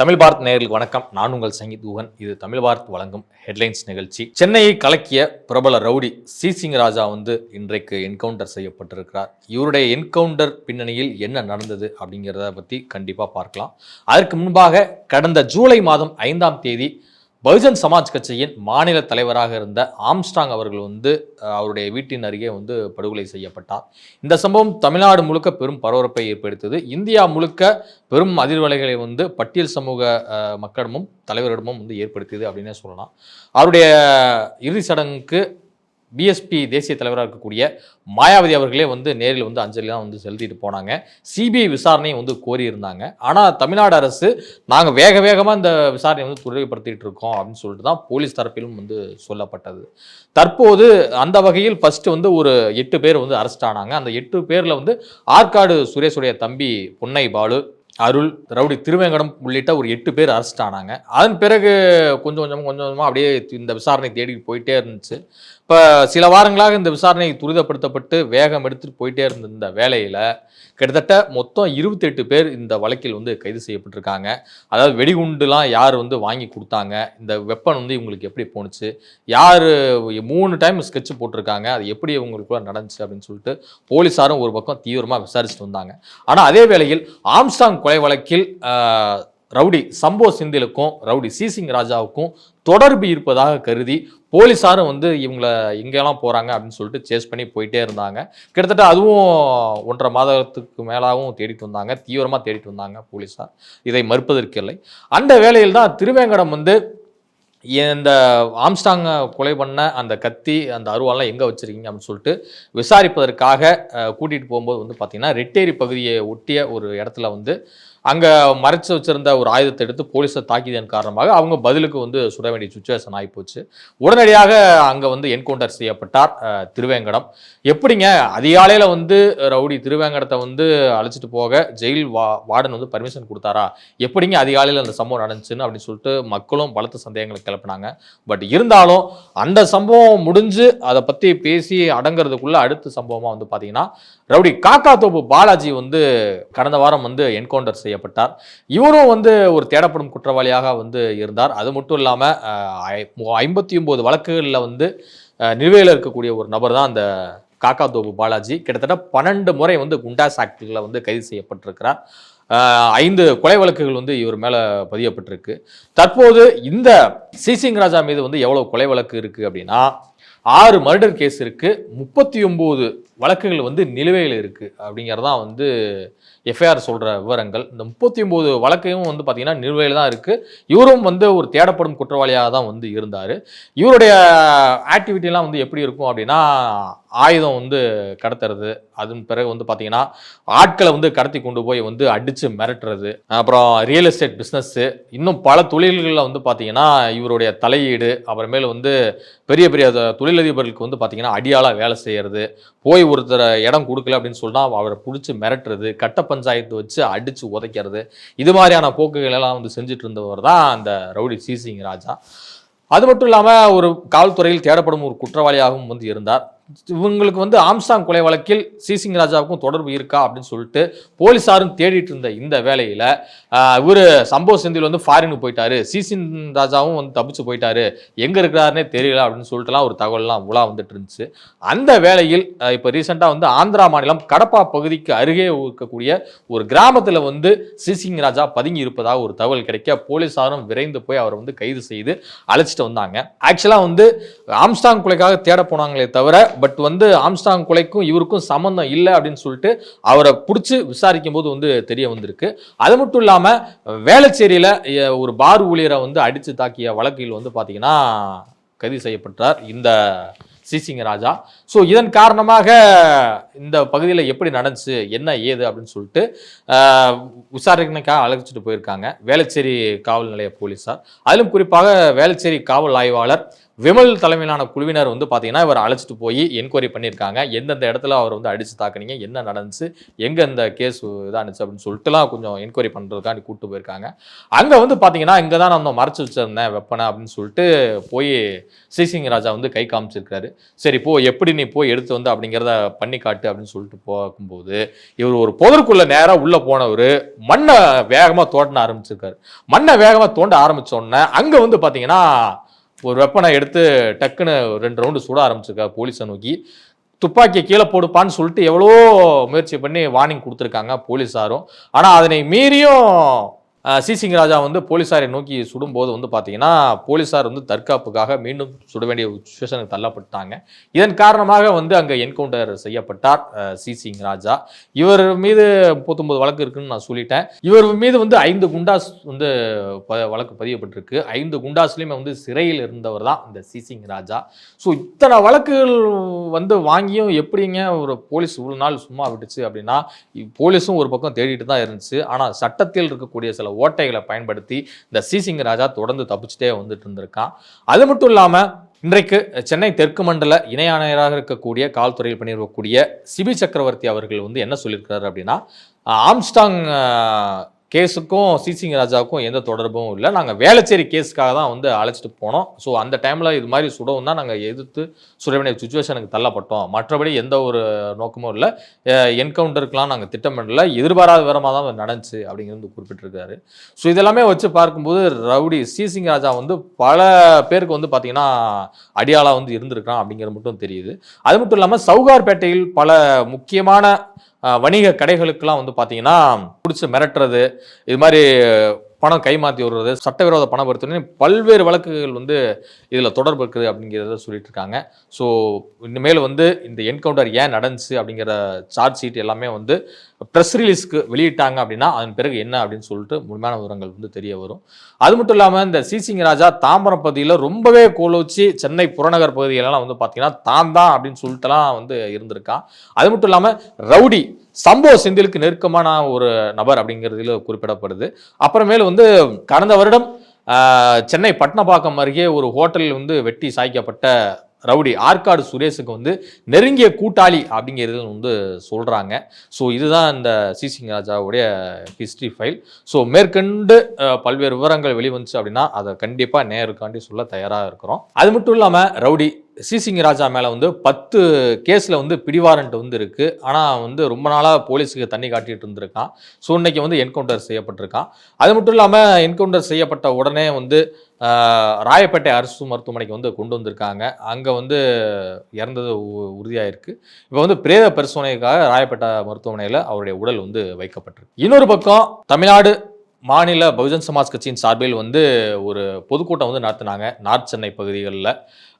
தமிழ் பாரத் நேயர்களுக்கு வணக்கம். நான் உங்கள் சங்கீத் ஊகன். இது தமிழ் பாரத் வழங்கும் ஹெட்லைன்ஸ் நிகழ்ச்சி. சென்னையை கலக்கிய பிரபல ரவுடி சி சிங் ராஜா வந்து இன்றைக்கு என்கவுண்டர் செய்யப்பட்டிருக்கிறார். இவருடைய என்கவுண்டர் பின்னணியில் என்ன நடந்தது அப்படிங்கிறத பற்றி கண்டிப்பாக பார்க்கலாம். அதற்கு முன்பாக கடந்த ஜூலை மாதம் ஐந்தாம் தேதி பகுஜன் சமாஜ் கட்சியின் மாநில தலைவராக இருந்த ஆம்ஸ்டாங் அவர்கள் வந்து அவருடைய வீட்டின் அருகே வந்து படுகொலை செய்யப்பட்டார். இந்த சம்பவம் தமிழ்நாடு முழுக்க பெரும் பரபரப்பை ஏற்படுத்தியது. இந்தியா முழுக்க பெரும் அதிர்வலைகளை வந்து பட்டியல் சமூக மக்களிடமும் தலைவரிடமும் வந்து ஏற்படுத்தியது அப்படின்னே சொல்லலாம். அவருடைய இறுதி சடங்குக்கு பிஎஸ்பி தேசிய தலைவராக இருக்கக்கூடிய மாயாவதி அவர்களே வந்து நேரில் வந்து அஞ்சலிலாம் வந்து செலுத்திட்டு போனாங்க. சிபிஐ விசாரணையும் வந்து கோரியிருந்தாங்க. ஆனால் தமிழ்நாடு அரசு நாங்கள் வேக வேகமாக இந்த விசாரணையை வந்து துரிதப்படுத்திட்டு இருக்கோம் அப்படின்னு சொல்லிட்டு தான் போலீஸ் தரப்பிலும் வந்து சொல்லப்பட்டது. தற்போது அந்த வகையில் ஃபஸ்ட்டு வந்து ஒரு எட்டு பேர் வந்து அரெஸ்ட் ஆனாங்க. அந்த எட்டு பேரில் வந்து ஆற்காடு சுரேஷுடைய தம்பி பொன்னை பாலு அருள் ரவுடி திருவேங்கடம் உள்ளிட்ட ஒரு எட்டு பேர் அரெஸ்ட் ஆனாங்க. அதன் பிறகு கொஞ்சம் கொஞ்சமாக கொஞ்சம் கொஞ்சமாக அப்படியே இந்த விசாரணை தேடி போயிட்டே இருந்துச்சு. இப்போ சில வாரங்களாக இந்த விசாரணை துரிதப்படுத்தப்பட்டு வேகம் எடுத்துட்டு போயிட்டே இருந்த இந்த வேலையில் கிட்டத்தட்ட மொத்தம் இருபத்தெட்டு பேர் இந்த வழக்கில் வந்து கைது செய்யப்பட்டிருக்காங்க. அதாவது வெடிகுண்டுலாம் யார் வந்து வாங்கி கொடுத்தாங்க? இந்த வெப்பன் வந்து இவங்களுக்கு எப்படி போணுச்சு? யார் மூணு டைம் ஸ்கெட்ச் போட்டிருக்காங்க. அது எப்படி இவங்களுக்குள்ள நடந்துச்சு அப்படின்னு சொல்லிட்டு போலீஸாரும் ஒரு பக்கம் தீவிரமாக விசாரிச்சுட்டு வந்தாங்க. ஆனால் அதே வேளையில் ஆம்ஸ்டாங் கொலை வழக்கில் ரவுடி சம்போ சிந்திலுக்கும் ரவுடி சீசிங் ராஜாவுக்கும் தொடர்பு இருப்பதாக கருதி போலீஸாரும் வந்து இவங்களை எங்கெல்லாம் போகிறாங்க அப்படின்னு சொல்லிட்டு சேஸ் பண்ணி போயிட்டே இருந்தாங்க. கிட்டத்தட்ட அதுவும் ஒன்றரை மாதத்துக்கு மேலாகவும் தேடிட்டு வந்தாங்க. தீவிரமாக தேடிட்டு வந்தாங்க போலீஸார் இதை மறுப்பதற்கில்லை அந்த வேளையில் தான் திருவேங்கடம் வந்து இந்த ஆம்ஸ்டாங்கை கொலை பண்ண அந்த கத்தி அந்த அருவாலாம் எங்கே வச்சிருக்கீங்க அப்படின்னு சொல்லிட்டு விசாரிப்பதற்காக கூட்டிகிட்டு போகும்போது வந்து பார்த்திங்கன்னா ரெட்டேரி பகுதியை ஒட்டிய ஒரு இடத்துல வந்து அங்கே மறைச்சு வச்சிருந்த ஒரு ஆயுதத்தை எடுத்து போலீஸை தாக்கியதன் காரணமாக அவங்க பதிலுக்கு வந்து சுட வேண்டிய சுச்சுவேஷன் ஆகிப்போச்சு. உடனடியாக அங்கே வந்து என்கவுண்டர் செய்யப்பட்டார் திருவேங்கடம். எப்படிங்க? அதிகாலையில் வந்து ரவுடி திருவேங்கடத்தை வந்து அழைச்சிட்டு போக ஜெயில் வா வார்டன் வந்து பர்மிஷன் கொடுத்தாரா? எப்படிங்க அதிகாலையில் அந்த சம்பவம் நடந்துச்சுன்னு அப்படின்னு சொல்லிட்டு மக்களும் பலத்த சந்தேகங்களை கிளப்பினாங்க. பட் இருந்தாலும் அந்த சம்பவம் முடிஞ்சு அதை பற்றி பேசி அடங்கிறதுக்குள்ளே அடுத்த சம்பவமாக வந்து பார்த்தீங்கன்னா ரவுடி காக்கா தோப்பு பாலாஜி வந்து கடந்த வாரம் வந்து என்கவுண்டர் செய்யப்பட்டார். இவரும் வந்து ஒரு தேடப்படும் குற்றவாளியாக வந்து இருந்தார். அது மட்டும் இல்லாமல் ஐம்பத்தி ஒன்பது வழக்குகளில் வந்து நிலுவையில் இருக்கக்கூடிய ஒரு நபர் தான் அந்த காக்கா தோப்பு பாலாஜி. கிட்டத்தட்ட பன்னெண்டு முறை வந்து குண்டாஸ் ஆக்டில் வந்து கைது செய்யப்பட்டிருக்கிறார். ஐந்து கொலை வழக்குகள் வந்து இவர் மேலே பதியப்பட்டிருக்கு. தற்போது இந்த சிசிங் ராஜா மீது வந்து எவ்வளோ கொலை வழக்கு இருக்குது அப்படின்னா ஆறு மர்டர் கேஸ் இருக்குது முப்பத்தி ஒம்பது வழக்குகள் வந்து நிலுவையில் இருக்குது அப்படிங்கிறதான் வந்து எஃப்ஐஆர் சொல்கிற விவரங்கள். இந்த முப்பத்தி ஒம்பது வழக்கையும் வந்து பார்த்திங்கன்னா நிலுவையில் தான் இருக்குது இவரும் வந்து ஒரு தேடப்படும் குற்றவாளியாக தான் வந்து இருந்தார். இவருடைய ஆக்டிவிட்டிலாம் வந்து எப்படி இருக்கும் அப்படின்னா ஆயுதம் வந்து கடத்துறது அதன் பிறகு வந்து பார்த்திங்கன்னா ஆட்களை வந்து கடத்தி கொண்டு போய் வந்து அடித்து மிரட்டுறது அப்புறம் ரியல் எஸ்டேட் பிஸ்னஸ்ஸு இன்னும் பல தொழில்களில் வந்து பார்த்திங்கன்னா இவருடைய தலையீடு அப்புறமேல வந்து பெரிய பெரிய தொழிலதிபர்களுக்கு வந்து பார்த்தீங்கன்னா அடியாளாக வேலை செய்கிறது போய் ஒருத்தர் இடம் கொடுக்கல அப்படின்னு சொன்னா அவரை பிடிச்சி மிரட்டுறது கட்ட பஞ்சாயத்து வச்சு அடித்து உதைக்கிறது இது மாதிரியான போக்குகள் எல்லாம் வந்து செஞ்சுட்டு இருந்தவர் தான் அந்த ரவுடி சிசிங் ராஜா. அது மட்டும் இல்லாமல் ஒரு காவல்துறையில் தேடப்படும் ஒரு குற்றவாளியாகவும் வந்து இருந்தார். இவங்களுக்கு வந்து ஆம்சாங் கொலை வழக்கில் சிசிங் ராஜாவுக்கும் தொடர்பு இருக்கா அப்படின்னு சொல்லிட்டு போலீஸாரும் தேடிட்டு இருந்த இந்த வேலையில் இவர் சம்பவ செந்தில் வந்து ஃபாரினுக்கு போயிட்டாரு. சிசிங் ராஜாவும் வந்து தப்பிச்சு போயிட்டாரு. எங்கே இருக்கிறாருனே தெரியல அப்படின்னு சொல்லிட்டுலாம் ஒரு தகவல்லாம் உலா வந்துட்டு இருந்துச்சு. அந்த வேளையில் இப்போ ரீசெண்டாக வந்து ஆந்திரா மாநிலம் கடப்பா பகுதிக்கு அருகே இருக்கக்கூடிய ஒரு கிராமத்தில் வந்து சிசிங் ராஜா பதுங்கி இருப்பதாக ஒரு தகவல் கிடைக்க போலீஸாரும் விரைந்து போய் அவரை வந்து கைது செய்து அழைச்சிட்டு வந்தாங்க. ஆக்சுவலாக வந்து ஆம்ஸ்டாங் கொலைக்காக தேட போனாங்களே தவிர பட் வந்து ஆம்ஸ்டாங் கொலைக்கும் இவருக்கும் சம்மந்தம் இல்லை அப்படின்னு சொல்லிட்டு அவரை பிடிச்சி விசாரிக்கும் போது வந்து தெரிய வந்திருக்கு. அது மட்டும் இல்லாமல் வேளச்சேரியில் ஒரு பார் ஊழியரை வந்து அடித்து தாக்கிய வழக்கில் வந்து பார்த்தீங்கன்னா கைது செய்யப்பட்டார் இந்த சிசிங்க ராஜா. ஸோ இதன் காரணமாக இந்த பகுதியில் எப்படி நடந்துச்சு என்ன ஏது அப்படின்னு சொல்லிட்டு ஆஹ், விசாரணைக்காக அழைச்சிட்டு போயிருக்காங்க. வேளச்சேரி காவல் நிலைய போலீஸார் அதிலும் குறிப்பாக வேளச்சேரி காவல் ஆய்வாளர் விமல் தலைமையிலான குழுவினர் வந்து பார்த்தீங்கன்னா இவர் அழைச்சிட்டு போய் என்கொயரி பண்ணியிருக்காங்க. எந்தெந்த இடத்துல அவர் வந்து அடித்து தாக்குனீங்க என்ன நடந்துச்சு எங்கே இந்த கேஸ் இதானுச்சு அப்படின்னு சொல்லிட்டுலாம் கொஞ்சம் என்கொயரி பண்ணுறதுக்காண்டி கூப்பிட்டு போயிருக்காங்க. அங்கே வந்து பார்த்தீங்கன்னா இங்கே தான் நான் மறைச்சு வச்சிருந்தேன் வெப்பனை அப்படின்னு சொல்லிட்டு போய் ஸ்ரீசிங் ராஜா வந்து கை காமிச்சிருக்காரு. சரி போ எப்படி நீ போய் எடுத்து வந்து அப்படிங்கிறத பண்ணி காட்டு அப்படின்னு சொல்லிட்டு போகும்போது இவர் ஒரு புதருக்குள்ள நேராக உள்ளே போனவர் மண்ணை வேகமாக தோண்ட ஆரம்பிச்சிருக்காரு. மண்ணை வேகமாக தோண்ட ஆரம்பித்தோடனே உடனே வந்து பார்த்தீங்கன்னா ஒரு வெப்பனை எடுத்து டக்குன்னு ரெண்டு ரவுண்டு சுட ஆரம்பிச்சிருக்காரு போலீஸை நோக்கி. துப்பாக்கியை கீழே போடுப்பான்னு சொல்லிட்டு எவ்வளோ முயற்சி பண்ணி வார்னிங் கொடுத்துருக்காங்க போலீஸாரும் ஆனால் அதனை மீறியும் அஹ், சி ராஜா வந்து போலீஸாரை நோக்கி சுடும்போது வந்து பார்த்தீங்கன்னா போலீஸார் வந்து தற்காப்புக்காக மீண்டும் சுட வேண்டிய சுச்சுவேஷனுக்கு தள்ளப்பட்டாங்க. இதன் காரணமாக வந்து அங்கே என்கவுண்டர் செய்யப்பட்டார் சிசிங் சி ராஜா. இவர் மீது முப்பத்தொம்பது வழக்கு இருக்குன்னு நான் சொல்லிட்டேன். இவர் மீது வந்து ஐந்து குண்டாஸ் வந்து ப- வழக்கு பதியப்பட்டிருக்கு. ஐந்து குண்டாஸ்லையுமே வந்து சிறையில் இருந்தவர் தான் இந்த சி ராஜா. ஸோ இத்தனை வழக்குகள் வந்து வாங்கியும் எப்படிங்க ஒரு போலீஸ் இவ்வளோ நாள் சும்மா விட்டுச்சு அப்படின்னா போலீஸும் ஒரு பக்கம் தேடிட்டு தான் இருந்துச்சு. ஆனால் சட்டத்தில் இருக்கக்கூடிய சில ஓட்டைகளை பயன்படுத்தி இந்த சிசிங்க ராஜா தொடர்ந்து தப்பிச்சுட்டே வந்துட்டு இருந்திருக்கான். அது மட்டும் இல்லாமல் இன்றைக்கு சென்னை தெற்கு மண்டல இணை ஆணையராக இருக்கக்கூடிய காவல்துறையில் பணியிருக்கக்கூடிய சிபி சக்கரவர்த்தி அவர்கள் வந்து என்ன சொல்லியிருக்கிறார் அப்படின்னா ஆம்ஸ்டாங் கேஸுக்கும் சிசிங் ராஜாவுக்கும் எந்த தொடர்பும் இல்லை. நாங்கள் வேளச்சேரி கேஸுக்காக தான் வந்து அழைச்சிட்டு போனோம். ஸோ அந்த டைமில் இது மாதிரி சுடவும் தான் நாங்கள் எதிர்த்து சுட வேண்டிய சுச்சுவேஷனுக்கு தள்ளப்பட்டோம். மற்றபடி எந்த ஒரு நோக்கமும் இல்லை. என்கவுண்டருக்கெலாம் நாங்கள் திட்டமிடல. எதிர்பாராத விதமாக தான் நடந்துச்சு அப்படிங்கிறது குறிப்பிட்டிருக்காரு. ஸோ இதெல்லாமே வச்சு பார்க்கும்போது ரவுடி சிசிங் ராஜா வந்து பல பேருக்கு வந்து பார்த்தீங்கன்னா அடியாளாக வந்து இருந்திருக்கான் அப்படிங்கிறது மட்டும் தெரியுது. அது மட்டும் இல்லாமல் சவுகார்பேட்டையில் பல முக்கியமான வணிக கடைகளுக்கெல்லாம் வந்து பார்த்தீங்கன்னா பிடிச்சி மிரட்டுறது இது மாதிரி பணம் கைமாற்றி விடுறது சட்டவிரோத பண பரிவர்த்தனை பல்வேறு வழக்குகள் வந்து இதில் தொடர்பு இருக்குது அப்படிங்கிறத சொல்லிட்டு இருக்காங்க. ஸோ இனிமேல் வந்து இந்த என்கவுண்டர் ஏன் நடந்துச்சு அப்படிங்கிற சார்ஜ் ஷீட் எல்லாமே வந்து ப்ரெஸ் ரிலீஸ்க்கு வெளியிட்டாங்க அப்படின்னா அதன் பிறகு என்ன அப்படின்னு சொல்லிட்டு முழுமையான விவரங்கள் வந்து தெரிய வரும். அது மட்டும் இல்லாமல் இந்த சிசிங் ராஜா தாம்பரம் பகுதியில் ரொம்பவே கோலோச்சி சென்னை புறநகர் பகுதிகளெல்லாம் வந்து பார்த்தீங்கன்னா தான் தான் அப்படின்னு சொல்லிட்டுலாம் வந்து இருந்திருக்கான் அது மட்டும் இல்லாமல் ரவுடி சம்பவ செந்திலுக்கு நெருக்கமான ஒரு நபர் அப்படிங்கிறதுல குறிப்பிடப்படுது. அப்புறமேல வந்து கடந்த வருடம் சென்னை பட்னப்பாக்கம் அருகே ஒரு ஹோட்டலில் வந்து வெட்டி சாய்க்கப்பட்ட ரவுடி ஆற்காடு சுரேஷுக்கு வந்து நெருங்கிய கூட்டாளி அப்படிங்கிறது வந்து சொல்கிறாங்க ஸோ இதுதான் இந்த சிசிங் ராஜாவுடைய ஹிஸ்ட்ரி ஃபைல் ஸோ மேற்கொண்டு பல்வேறு விவரங்கள் வெளிவந்துச்சு அப்படின்னா அதை கண்டிப்பாக நேருக்காண்டி சொல்ல தயாராக இருக்கிறோம். அது மட்டும் இல்லாமல் ரவுடி சிசிங் ராஜா மேலே வந்து பத்து கேஸில் வந்து பிடிவாரண்ட் வந்து இருக்குது ஆனால் வந்து ரொம்ப நாளாக போலீஸுக்கு தண்ணி காட்டிகிட்டு இருந்திருக்கான். ஸோ இன்னைக்கு வந்து என்கவுண்டர் செய்யப்பட்டிருக்கான். அது மட்டும் இல்லாமல் என்கவுண்டர் செய்யப்பட்ட உடனே வந்து ராயப்பேட்டை அரசு மருத்துவமனைக்கு வந்து கொண்டு வந்திருக்காங்க. அங்கே வந்து இறந்தது உ- இருக்குது இப்போ வந்து பிரேத பரிசோதனைக்காக ராயப்பேட்டை மருத்துவமனையில் அவருடைய உடல் வந்து வைக்கப்பட்டிருக்கு. இன்னொரு பக்கம் தமிழ்நாடு மாநில பகுஜன் சமாஜ் கட்சியின் சார்பில் வந்து ஒரு பொதுக்கூட்டம் வந்து நடத்தினாங்க நார்த் சென்னை பகுதிகளில்.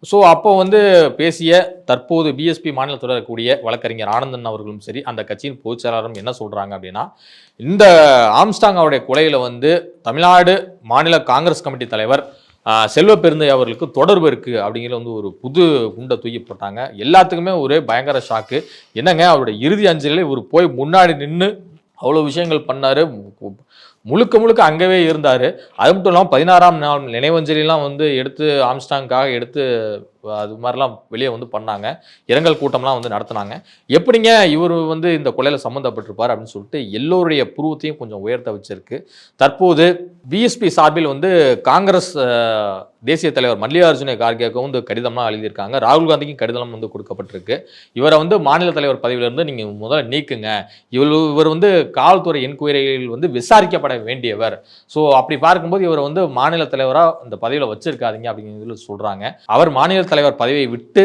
ஸோ அப்போ வந்து பேசிய தற்போது பிஎஸ்பி மாநிலத்தில் இருக்கக்கூடிய வழக்கறிஞர் ஆனந்தன் அவர்களும் சரி அந்த கட்சியின் பொதுச் செயலாளரும் என்ன சொல்கிறாங்க அப்படின்னா இந்த ஆம்ஸ்டாங் அவருடைய கொலையில் வந்து தமிழ்நாடு மாநில காங்கிரஸ் கமிட்டி தலைவர் செல்வ பெருந்தை அவர்களுக்கு தொடர்பு இருக்குது அப்படிங்கிற வந்து ஒரு புது குண்டை தூக்கி போட்டாங்க. எல்லாத்துக்குமே ஒரே பயங்கர ஷாக்கு. என்னங்க அவருடைய இறுதி அஞ்சலில் இவர் போய் முன்னாடி நின்று அவ்வளோ விஷயங்கள் பண்ணார். முழுக்க முழுக்க அங்கவே இருந்தார். அது மட்டும் இல்லாமல் பதினாறாம் நாள் நினைவஞ்சலிலாம் வந்து எடுத்து ஆம்ஸ்டாங்காக எடுத்து அது மாதிரிலாம் வெளியே வந்து பண்ணாங்க. இரங்கல் கூட்டம்லாம் வந்து நடத்துனாங்க. எப்படிங்க இவர் வந்து இந்த கொலையில் சம்மந்தப்பட்டிருப்பார் அப்படின்னு சொல்லிட்டு எல்லோருடைய புருவத்தையும் கொஞ்சம் உயர்த்த வச்சிருக்கு. தற்போது பிஎஸ்பி சார்பில் வந்து காங்கிரஸ் தேசிய தலைவர் மல்லிகார்ஜுன கார்கேக்கும் வந்து கடிதம்லாம் எழுதியிருக்காங்க. ராகுல் காந்திக்கும் கடிதம் வந்து கொடுக்கப்பட்டிருக்கு. இவரை வந்து மாநில தலைவர் பதவியிலிருந்து நீங்கள் முதல்ல நீக்குங்க. இவர் இவர் வந்து காவல்துறை என்கொயரியில் வந்து விசாரிக்கப்பட வேண்டியவர். ஸோ அப்படி பார்க்கும்போது இவர் வந்து மாநில தலைவராக இந்த பதவியில் வச்சிருக்காதீங்க அப்படிங்கிறது சொல்கிறாங்க அவர் மாநில தலைவர் பதவியை விட்டு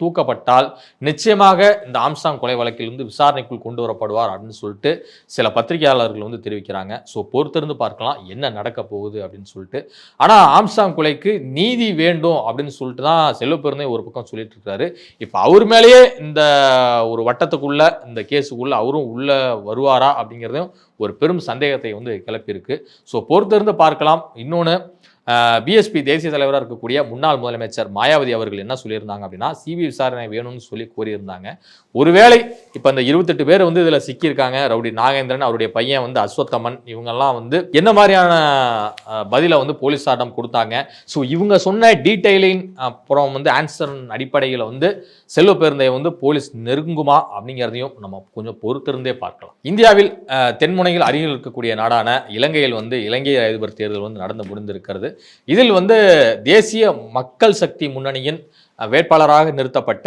தூக்கப்பட்டால் நிச்சயமாக இந்த ஆம்சாங் கொலை வழக்கில் விசாரணைக்குள் கொண்டு வரப்படுவார் அப்படின்னு சொல்லிட்டு சில பத்திரிகையாளர்கள் வந்து தெரிவிக்கிறாங்க. ஸோ பொறுத்திருந்து பார்க்கலாம் என்ன நடக்க போகுது அப்படின்னு சொல்லிட்டு. ஆனால் ஆம்சாங் கொலைக்கு நீதி வேண்டும் அப்படின்னு சொல்லிட்டு தான் செல்வப்பெருந்தை ஒரு பக்கம் சொல்லிட்டு இருக்காரு. இப்போ அவர் மேலேயே இந்த ஒரு வட்டத்துக்குள்ள இந்த கேஸுக்குள்ள அவரும் உள்ள வருவாரா அப்படிங்கிறதையும் ஒரு பெரும் சந்தேகத்தை வந்து கிளப்பியிருக்கு. ஸோ பொறுத்திருந்து பார்க்கலாம். இன்னொன்று பிஎஸ்பி தேசிய தலைவராக இருக்கக்கூடிய முன்னாள் முதலமைச்சர் மாயாவதி அவர்கள் என்ன சொல்லியிருந்தாங்க அப்படின்னா சிபி விசாரணை வேணும்னு சொல்லி கோரியிருந்தாங்க. ஒருவேளை இப்போ இந்த இருபத்தெட்டு பேர் வந்து இதில் சிக்கியிருக்காங்க ரவுடி நாகேந்திரன் அவருடைய பையன் வந்து அஸ்வத்தமன் இவங்கெல்லாம் வந்து என்ன மாதிரியான பதிலை வந்து போலீஸாரிடம் கொடுத்தாங்க. ஸோ இவங்க சொன்ன டீட்டெயிலிங் அப்புறம் வந்து ஆன்சர் அடிப்படையில் வந்து செல்வ பேருந்தையை வந்து போலீஸ் நெருங்குமா அப்படிங்கிறதையும் நம்ம கொஞ்சம் பொறுத்திருந்தே பார்க்கலாம். இந்தியாவில் தென்முனையில் அருகில் இருக்கக்கூடிய நாடான இலங்கையில் வந்து இலங்கை அதிபர் தேர்தல் வந்து நடந்து முடிந்திருக்கிறது. இதில் வந்து தேசிய மக்கள் சக்தி முன்னணியின் வேட்பாளராக நிறுத்தப்பட்ட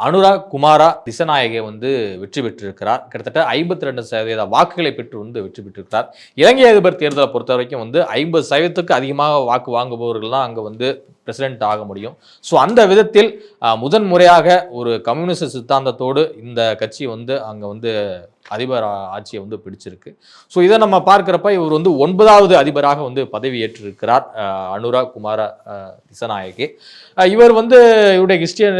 அனுராக் குமாரா திசநாயகை வந்து வெற்றி பெற்றிருக்கிறார். கிட்டத்தட்ட ஐம்பத்தி ரெண்டு சதவீத வாக்குகளை பெற்று வந்து வெற்றி பெற்றிருக்கிறார். இலங்கை அதிபர் தேர்தலை பொறுத்த வரைக்கும் வந்து ஐம்பது சதவீதத்துக்கு அதிகமாக வாக்கு வாங்குபவர்கள் தான் அங்கே வந்து பிரசிடென்ட் ஆக முடியும். ஸோ அந்த விதத்தில் முதன்முறையாக முதன் முறையாக ஒரு கம்யூனிஸ்ட் சித்தாந்தத்தோடு இந்த கட்சி வந்து அங்கே வந்து அதிபர் ஆட்சியை வந்து பிடிச்சிருக்கு. ஸோ இதை நம்ம பார்க்குறப்ப இவர் வந்து ஒன்பதாவது அதிபராக வந்து பதவி ஏற்றிருக்கிறார் அனுராக் குமார அஹ், திசநாயகே. இவர் வந்து இவருடைய ஹிஸ்டரி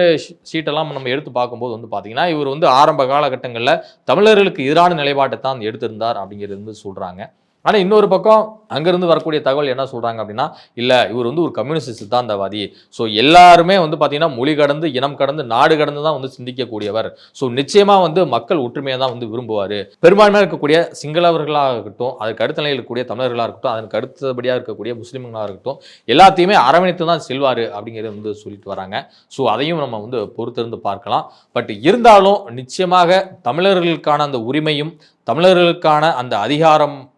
ஷீட்டெல்லாம் நம்ம எடுத்து பார்க்கும்போது வந்து பார்த்தீங்கன்னா இவர் வந்து ஆரம்ப காலகட்டங்களில் தமிழர்களுக்கு எதிரான நிலைப்பாட்டை தான் எடுத்திருந்தார் அப்படிங்கிறது வந்து சொல்கிறாங்க ஆனால் இன்னொரு பக்கம் அங்கேருந்து வரக்கூடிய தகவல் என்ன சொல்கிறாங்க அப்படின்னா இல்லை இவர் வந்து ஒரு கம்யூனிஸ்ட் சித்தாந்தவாதி. ஸோ எல்லாருமே வந்து பார்த்தீங்கன்னா மொழி கடந்து இனம் கடந்து நாடு கடந்து தான் வந்து சிந்திக்கக்கூடியவர். ஸோ நிச்சயமாக வந்து மக்கள் ஒற்றுமையை தான் வந்து விரும்புவார். பெரும்பான்மையாக இருக்கக்கூடிய சிங்களவர்களாக இருக்கட்டும் அதுக்கு அடுத்த நிலையில் இருக்கக்கூடிய தமிழர்களாக இருக்கட்டும் அதற்கு அடுத்தபடியாக இருக்கக்கூடிய முஸ்லீம்களாக இருக்கட்டும் எல்லாத்தையுமே அரவணைத்து தான் செல்வார் அப்படிங்கிறத வந்து சொல்லிட்டு வராங்க. ஸோ அதையும் நம்ம வந்து பொறுத்திருந்து பார்க்கலாம். பட் இருந்தாலும் நிச்சயமாக தமிழர்களுக்கான அந்த உரிமையும் தமிழர்களுக்கான அந்த அதிகாரம்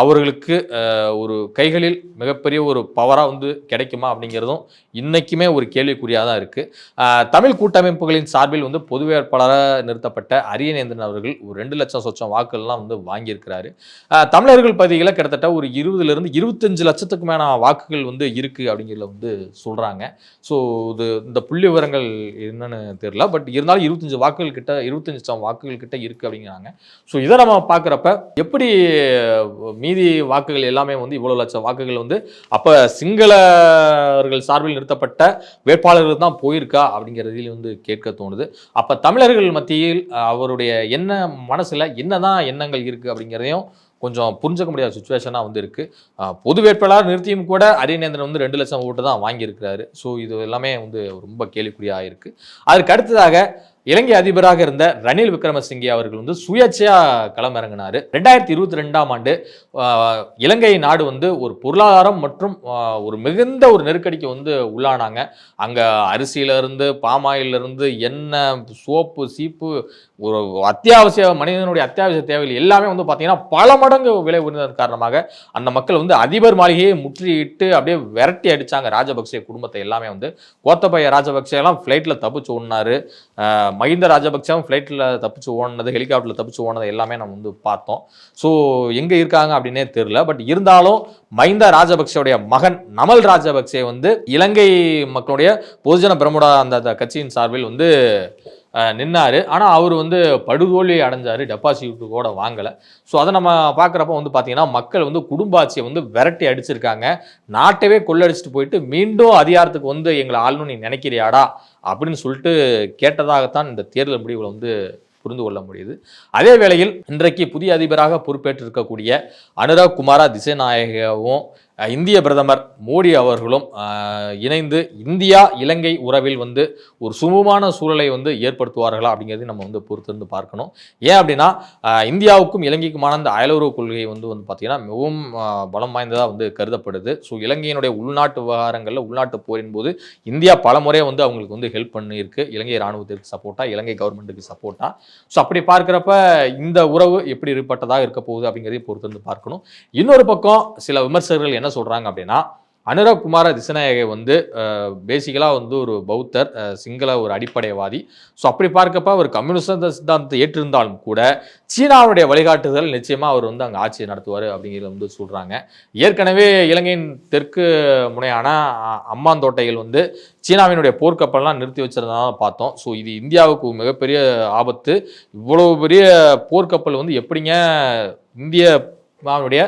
அவர்களுக்கு ஒரு கைகளில் மிகப்பெரிய ஒரு பவராக வந்து கிடைக்குமா அப்படிங்கிறதும் இன்றைக்குமே ஒரு கேள்விக்குறியாக தான் இருக்குது தமிழ் கூட்டமைப்புகளின் சார்பில் வந்து பொது வேட்பாளராக நிறுத்தப்பட்ட அரியநேந்திரன் அவர்கள் ஒரு ரெண்டு லட்சம் சொச்சம் வாக்குகள்லாம் வந்து வாங்கியிருக்கிறாரு. தமிழர்கள் பகுதியில் கிட்டத்தட்ட ஒரு இருபதுலேருந்து இருபத்தஞ்சு லட்சத்துக்கு மேல வாக்குகள் வந்து இருக்குது அப்படிங்கிறத வந்து சொல்கிறாங்க ஸோ இது இந்த புள்ளி விவரங்கள் என்னன்னு தெரியல பட் இருந்தாலும் இருபத்தஞ்சு வாக்குகள் கிட்ட இருபத்தஞ்சு லட்சம் வாக்குகள் கிட்ட இருக்குது அப்படிங்கிறாங்க. ஸோ இதை நம்ம பார்க்குறப்ப எப்படி மீதி வாக்குகள் எல்லாமே வந்து இவ்வளோ லட்சம் வாக்குகள் வந்து அப்போ சிங்களவர்கள் சார்பில் நிறுத்தப்பட்ட வேட்பாளர்கள் தான் போயிருக்கா அப்படிங்கிறதில் வந்து கேட்க தோணுது. அப்போ தமிழர்கள் மத்தியில் அவருடைய என்ன மனசில் என்னதான் எண்ணங்கள் இருக்குது அப்படிங்கிறதையும் கொஞ்சம் புரிஞ்சுக்க முடியாத சுச்சுவேஷனாக வந்து இருக்குது பொது வேட்பாளர் நிறுத்தியும் கூட அரியநேந்திரன் வந்து ரெண்டு லட்சம் ஓட்டு தான் வாங்கியிருக்கிறாரு. ஸோ இது எல்லாமே வந்து ரொம்ப கேள்விக்குறியாக இருக்குது அதற்கு அடுத்ததாக இலங்கை அதிபராக இருந்த ரணில் விக்ரமசிங்கே அவர்கள் வந்து சுயேட்சையா களமிறங்கினார். ரெண்டாயிரத்தி இருபத்தி ரெண்டாம் ஆண்டு இலங்கை நாடு வந்து ஒரு பொருளாதாரம் மற்றும் ஒரு மிகுந்த ஒரு நெருக்கடிக்கு வந்து உள்ளானாங்க. அங்கே அரிசியிலிருந்து பாமாயிலிருந்து எண்ணெய் சோப்பு சீப்பு ஒரு அத்தியாவசிய மனிதனுடைய அத்தியாவசிய தேவைகள் எல்லாமே வந்து பார்த்தீங்கன்னா பல மடங்கு விலை உயர்ந்ததன் காரணமாக அந்த மக்கள் வந்து அதிபர் மாளிகையை முற்றியிட்டு அப்படியே விரட்டி அடிச்சாங்க. ராஜபக்சே குடும்பத்தை எல்லாமே வந்து கோத்தபய ராஜபக்சே எல்லாம் ஃப்ளைட்டில் தப்பிச்சு ஒன்னாரு மஹிந்த ராஜபக்சவும் ஃப்ளைட்டில் தப்பிச்சு ஓடினது ஹெலிகாப்டரில் தப்பிச்சு ஓனது எல்லாமே நம்ம வந்து பார்த்தோம். ஸோ எங்கே இருக்காங்க அப்படின்னே தெரில பட் இருந்தாலும் மஹிந்த ராஜபக்சேவுடைய மகன் நமல் ராஜபக்சே வந்து இலங்கை மக்களுடைய பொதுஜன பிரமுடா அந்த கட்சியின் சார்பில் வந்து நின்னார். ஆனால் அவர் வந்து படுதோல்வி அடைஞ்சார் டெபாசிட் கூட வாங்கலை. ஸோ அதை நம்ம பார்க்குறப்ப வந்து பார்த்திங்கன்னா மக்கள் வந்து குடும்ப ஆட்சியை வந்து விரட்டி அடிச்சிருக்காங்க. நாட்டவே கொள்ளடிச்சிட்டு போயிட்டு மீண்டும் அதிகாரத்துக்கு வந்து எங்களை ஆளணும் நீ நினைக்கிறியாடா? அப்படின்னு சொல்லிட்டு கேட்டதாகத்தான் இந்த தேர்தல் முடிவுகளை வந்து புரிந்து கொள்ள முடியுது. அதே வேளையில் இன்றைக்கு புதிய அதிபராக பொறுப்பேற்றிருக்கக்கூடிய அனுராக் குமாரா திசைநாயகவும் இந்திய பிரதமர் மோடி அவர்களும் இணைந்து இந்தியா இலங்கை உறவில் வந்து ஒரு சுமூகமான சூழலை வந்து ஏற்படுத்துவார்களா அப்படிங்கிறது நம்ம வந்து பொறுத்திருந்து பார்க்கணும். ஏன் அப்படின்னா இந்தியாவுக்கும் இலங்கைக்குமான அந்த அயலுறவு கொள்கை வந்து வந்து பார்த்திங்கன்னா மிகவும் பலம் வாய்ந்ததாக வந்து கருதப்படுது. ஸோ இலங்கையினுடைய உள்நாட்டு விவகாரங்களில் உள்நாட்டு போரின் போது இந்தியா பல முறை வந்து அவங்களுக்கு வந்து ஹெல்ப் பண்ணியிருக்கு. இலங்கை இராணுவத்திற்கு சப்போர்ட்டாக இலங்கை கவர்மெண்ட்டுக்கு சப்போர்ட்டாக ஸோ அப்படி பார்க்குறப்ப இந்த உறவு எப்படி இருப்பட்டதாக இருக்க போகுது அப்படிங்கிறதையும் பொறுத்து வந்து பார்க்கணும். இன்னொரு பக்கம் சில விமர்சகர்கள் என்ன சொல்றாங்க அப்படின்னா அனுராக் குமார திசநாயகை வந்து பேசிக்கலாக வந்து ஒரு பௌத்தர் சிங்கள ஒரு அடிப்படைவாதி. ஸோ அப்படி பார்க்கப்ப அவர் கம்யூனிஸ்ட் சித்தாந்தத்தை ஏற்றிருந்தாலும் கூட சீனாவுடைய வழிகாட்டுதல் நிச்சயமாக அவர் வந்து அங்கே ஆட்சி நடத்துவார் அப்படிங்கிறத வந்து சொல்கிறாங்க ஏற்கனவே இலங்கையின் தெற்கு முனையான அ- அம்மாந்தோட்டையில் வந்து சீனாவினுடைய போர்க்கப்பல்லாம் நிறுத்தி வச்சிருந்ததாக பார்த்தோம். ஸோ இது இந்தியாவுக்கு மிகப்பெரிய ஆபத்து. இவ்வளவு பெரிய போர்க்கப்பல் வந்து எப்படிங்க இந்திய அவனுடைய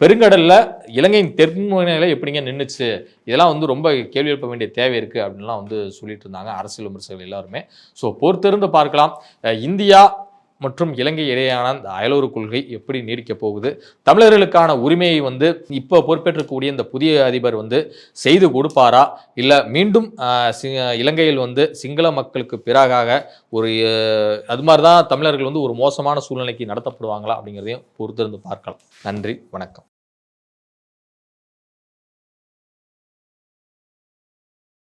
பெருங்கடலில் இலங்கையின் தெற்கு எப்படிங்க நின்றுச்சு இதெல்லாம் வந்து ரொம்ப கேள்வி எழுப்ப வேண்டிய தேவை இருக்குது அப்படின்லாம் வந்து சொல்லிட்டு இருந்தாங்க அரசியல் விமர்சகர்கள் எல்லாருமே. ஸோ பொறுத்திருந்து பார்க்கலாம். இந்தியா மற்றும் இலங்கை இடையேயான அந்த அயலூர் கொள்கை எப்படி நீடிக்க போகுது? தமிழர்களுக்கான உரிமையை வந்து இப்போ பொறுப்பேற்றக்கூடிய இந்த புதிய அதிபர் வந்து செய்து கொடுப்பாரா? இல்லை மீண்டும் இலங்கையில் வந்து சிங்கள மக்களுக்கு பிறகாக ஒரு அது மாதிரி தான் தமிழர்கள் வந்து ஒரு மோசமான சூழ்நிலைக்கு நடத்தப்படுவாங்களா அப்படிங்கிறதையும் பொறுத்திருந்து பார்க்கலாம். நன்றி வணக்கம்.